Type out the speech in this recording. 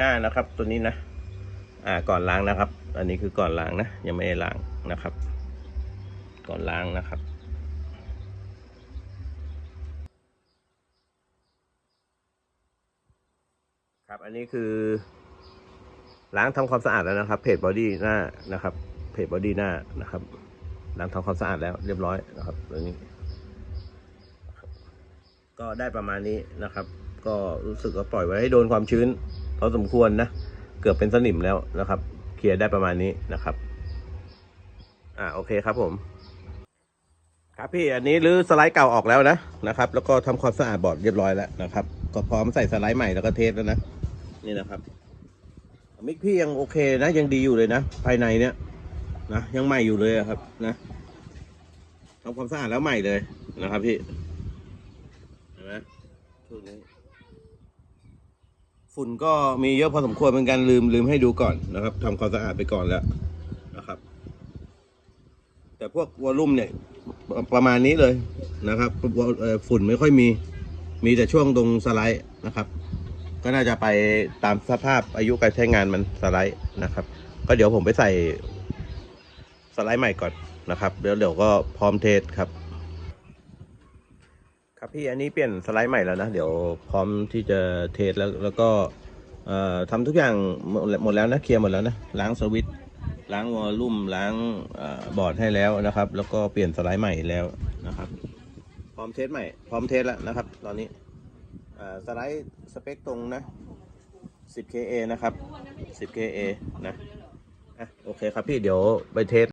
หน้านะครับ ตัวนี้นะ อ่าก่อนล้างนะครับ อันนี้คือก่อนล้างนะ ยังไม่ได้ล้างนะครับ ก่อนล้างนะครับครับอันนี้คือล้างทำความสะอาดแล้วนะครับ เพจบอดี้หน้านะครับ เพจบอดี้หน้านะครับ ล้างทำความสะอาดแล้วเรียบร้อยนะครับตัวนี้ ก็ได้ประมาณนี้นะครับ ก็รู้สึกว่าปล่อยไว้ให้โดนความชื้นพอสมควรนะเกือบเป็นสนิมแล้วนะครับ เคลียร์ได้ประมาณนี้นะครับ อ่าโอเคครับผม ครับพี่อันนี้รื้อสไลด์เก่าออกแล้วนะนะครับ แล้วก็ทำความสะอาดบอร์ดเรียบร้อยแล้วนะครับ ก็พร้อมใส่สไลด์ใหม่แล้วก็เทสแล้วนะนี่นะครับมิกพี่ยังโอเคนะยังดีอยู่เลยนะ ภายในเนี้ยนะยังใหม่อยู่เลยอะครับ นะทำความสะอาดแล้วใหม่เลยนะครับพี่เห็นไหมช่วงนี้ ฝุ่นก็มีเยอะพอสมควรเหมือนกันลืมลืมให้ดูก่อนนะครับทำความสะอาดไปก่อนแล้วนะครับ แต่พวกวอลลุ่มเนี่ยประประมาณนี้เลยนะครับวอลเอ่อฝุ่นไม่ค่อยมี มีแต่ช่วงตรงสไลด์นะครับ ก็น่าจะไปตามสภาพอายุการใช้งานมันสไลด์นะครับ ก็เดี๋ยวผมไปใส่สไลด์ใหม่ก่อนนะครับเดี๋ยวเดี๋ยวก็พร้อมเทสครับ ครับพี่อันนี้เปลี่ยนสไลด์ใหม่แล้วนะ เดี๋ยวพร้อมที่จะเทสแล้วแล้วก็ทำทุกอย่างหมดหมดแล้วนะเคลียร์หมดแล้วนะล้างสวิตช์ล้างวอลลุ่มล้างอบอร์ดให้แล้วนะครับ แล้วก็เปลี่ยนสไลด์ใหม่แล้วนะครับ พร้อมเทสใหม่ พร้อมเทสแล้วนะครับ ตอนนี้สไลด์สเปคตรงนะ 10KA นะครับ 10KA นะโอเคครับพี่เดี๋ยวไปเทส